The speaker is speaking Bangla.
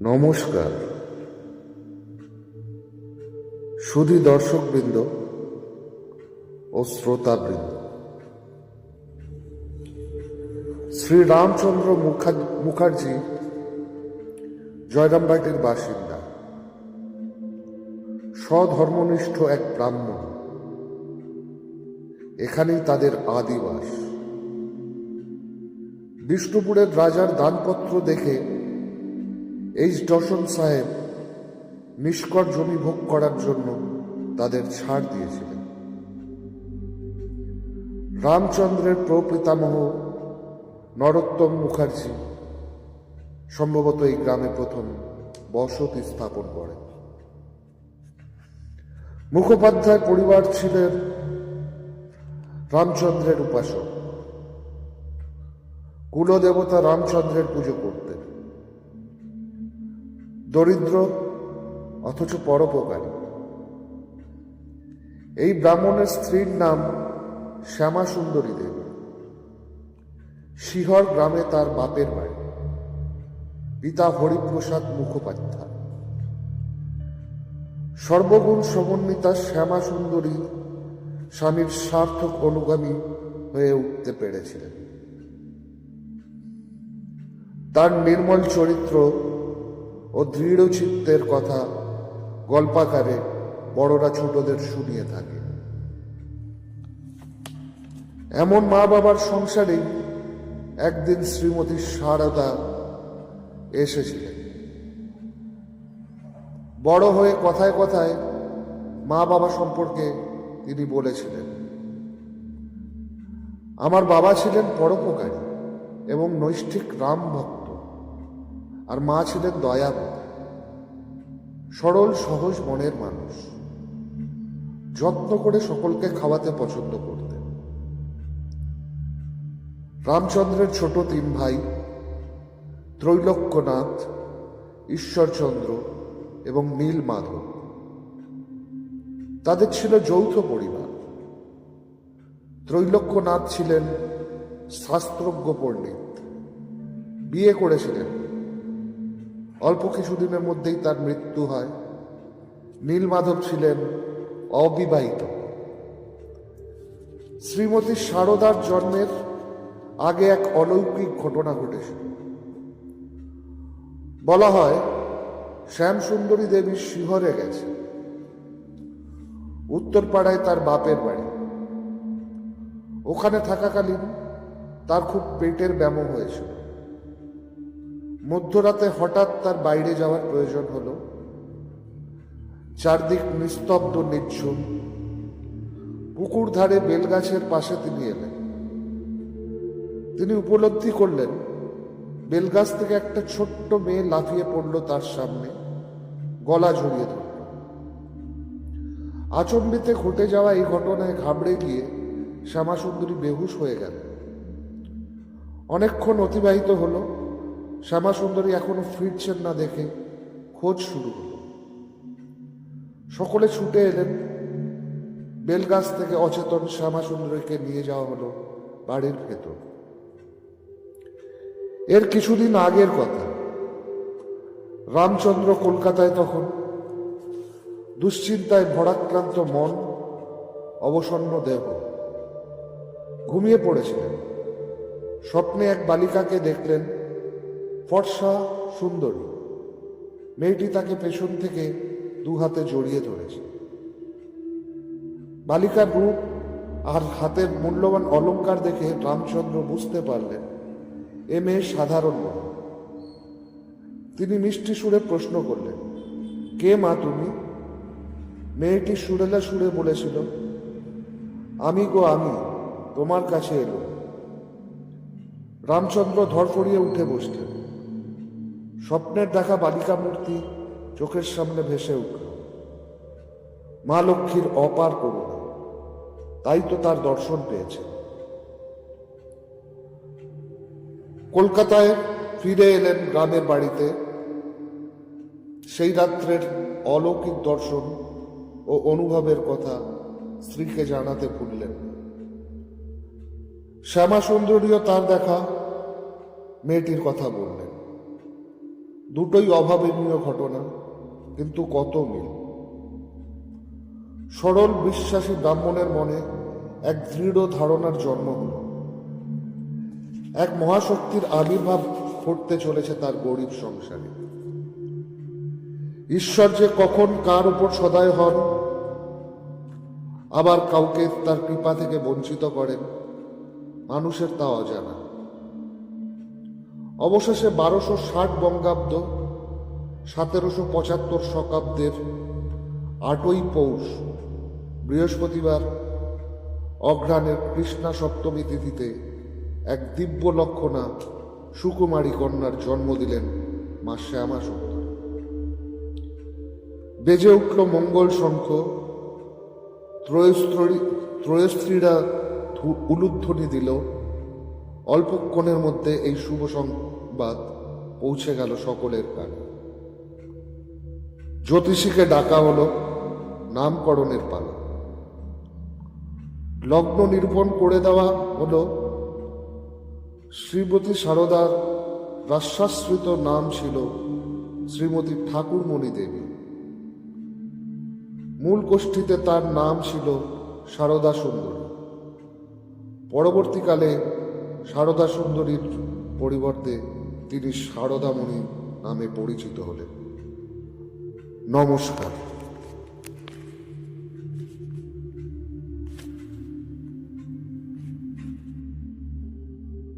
নমস্কার। সুধী দর্শকবৃন্দ ও শ্রোতাবৃন্দ, শ্রী রামচন্দ্র মুখা- মুখার্জি জয়রামবাটির বাসিন্দা, স্বধর্মনিষ্ঠ এক ব্রাহ্মণ, এখানেই তাদের আদিবাস। বিষ্ণুপুরের রাজার দানপত্র দেখে এইচ ডসন সাহেব নিষ্কর জমি ভোগ করার জন্য তাদের ছাড় দিয়েছিলেন। রামচন্দ্রের প্রপিতামহ নরোত্তম মুখার্জি সম্ভবত এই গ্রামে প্রথম বসতি স্থাপন করেন। মুখোপাধ্যায় পরিবার ছিলেন রামচন্দ্রের উপাসক। কুলদেবতা রামচন্দ্রের পুজো করতেন। দরিদ্র, অথচ পরোপকারী। এই ব্রাহ্মণের স্ত্রীর নাম শ্যামা সুন্দরী দেবী। শিহর গ্রামে তার বাপের বাড়ি। পিতা হরিপ্রসাদ মুখোপাধ্যায়। সর্বগুণ সমন্বিতা শ্যামা সুন্দরী স্বামীর সার্থক অনুগামী হয়ে উঠতে পেরেছিলেন। তার নির্মল চরিত্র ও দৃঢ় চিত্তের কথা গল্পাকারে বড়রা ছোটদের শুনিয়ে থাকে। এমন মা বাবার সংসারেই একদিন শ্রীমতী সারদা এসেছিলেন। বড় হয়ে কথায় কথায় মা বাবা সম্পর্কে তিনি বলেছিলেন, আমার বাবা ছিলেন পরোপকারী এবং নৈষ্ঠিক রাম ভক্ত। আর মা ছিলেন দয়াবতী সরল, সহজ মনের মানুষ। যত্ন করে সকলকে খাওয়াতে পছন্দ করতেন। রামচন্দ্রের ছোট তিন ভাই, ত্রৈলক্যনাথ, ঈশ্বরচন্দ্র এবং নীল মাধব তাদের ছিল যৌথ পরিবার। ত্রৈলক্যনাথ ছিলেন শাস্ত্রজ্ঞ পণ্ডিত। বিয়ে করেছিলেন অল্প কিছুদিনের মধ্যেই তার মৃত্যু হয়। নীলমাধব ছিলেন অবিবাহিত। শ্রীমতী সারদার জন্মের আগে এক অলৌকিক ঘটনা ঘটেছিল বলা হয়, শ্যামসুন্দরী দেবী শিহরে গেছে উত্তরপাড়ায় তার বাপের বাড়ি। ওখানে থাকাকালীন তার খুব পেটের ব্যামো হয়েছিল। মধ্যরাতে হঠাৎ তার বাইরে যাওয়ার প্রয়োজন হলো। চারদিক নিস্তব্ধ নিচ্ছুম পুকুর ধারে বেলগাছের পাশে তিনি এলেন। তিনি উপলব্ধি করলেন, বেলগাছ থেকে একটা ছোট্ট মেয়ে লাফিয়ে পড়ল তার সামনে, গলা জড়িয়ে ধরল। আচম্বিতে ঘটে যাওয়া এই ঘটনায় ঘাবড়ে গিয়ে শ্যামাসুন্দরী বেহুশ হয়ে গেল। অনেকক্ষণ অতিবাহিত হলো শ্যামাসুন্দরী এখনও ফিরছেন না দেখে খোঁজ শুরু হলো সকলে ছুটে এলেন। বেলগাছ থেকে অচেতন শ্যামাসুন্দরীকে নিয়ে যাওয়া হলো বাড়ির ভেতর। এর কিছুদিন আগের কথা। রামচন্দ্র কলকাতায় তখন দুশ্চিন্তায় ভরাক্রান্ত মন, অবসন্ন দেহ। ঘুমিয়ে পড়েছিলেন। স্বপ্নে এক বালিকাকে দেখলেন। ফর্সা সুন্দরী। মেয়েটি তাকে পেছন থেকে দু হাতে জড়িয়ে ধরেছে। বালিকার রূপ আর হাতের মূল্যবান অলংকার দেখে রামচন্দ্র বুঝতে পারলেন, এ মেয়ে সাধারণ তিনি মিষ্টি সুরে প্রশ্ন করলেন, কে মা তুমি? মেয়েটি সুরেলা সুরে বলেছিল, আমি গো আমি, তোমার কাছে এলো রামচন্দ্র ধরফড়িয়ে উঠে বসলেন। স্বপ্নের দেখা বালিকা মূর্তি চোখের সামনে ভেসে উঠল। মা লক্ষ্মীর অপার করুণা, তাই তো তার দর্শন পেয়েছে। কলকাতায় ফিরে এলেন গ্রামের বাড়িতে। সেই রাত্রের অলৌকিক দর্শন ও অনুভবের কথা স্ত্রীকে জানাতে ভুললেন। শ্যামা সুন্দরীও তার দেখা, মেয়েটির কথা বললেন। দুটোই অভাবনীয় ঘটনা, কিন্তু কত মিল। সরল বিশ্বাসী ব্রাহ্মণের মনে এক দৃঢ় ধারণার জন্ম হল। এক মহাশক্তির আবির্ভাব ঘটতে চলেছে তার গরিব সংসারে। ঈশ্বর যে কখন কার উপর সদায় হন, আবার কাউকে তার কৃপা থেকে বঞ্চিত করেন, মানুষের তা অজানা। অবশেষে বারোশো ষাট বঙ্গাব্দ, সতেরোশো পঁচাত্তর শকাব্দের আটই পৌষ, বৃহস্পতিবার, অঘ্রাণের কৃষ্ণা সপ্তমী তিথিতে এক দিব্য লক্ষণা সুকুমারী কন্যার জন্ম দিলেন মা শ্যামা সুন্দর। বেজে উঠল মঙ্গল শঙ্খ ত্রয়স্ত্রী ত্রয়স্ত্রীরা উলুধ্বনি দিল অল্পক্ষণের মধ্যে এই শুভ সংবাদ পৌঁছে গেল সকলের কানে। জ্যোতিষীকে ডাকা হলো নামকরণের পালা। লগ্ন নিরূপণ করে দেওয়া হলো শ্রীমতী সারদার রাশ্বাশ্রিত নাম ছিল শ্রীমতী ঠাকুরমণি দেবী। মূল গোষ্ঠীতে তার নাম ছিল সারদা সুন্দরী। পরবর্তীকালে সারদা সুন্দরীর পরিবর্তে তিনি সারদামণি নামে পরিচিত হলেন। নমস্কার।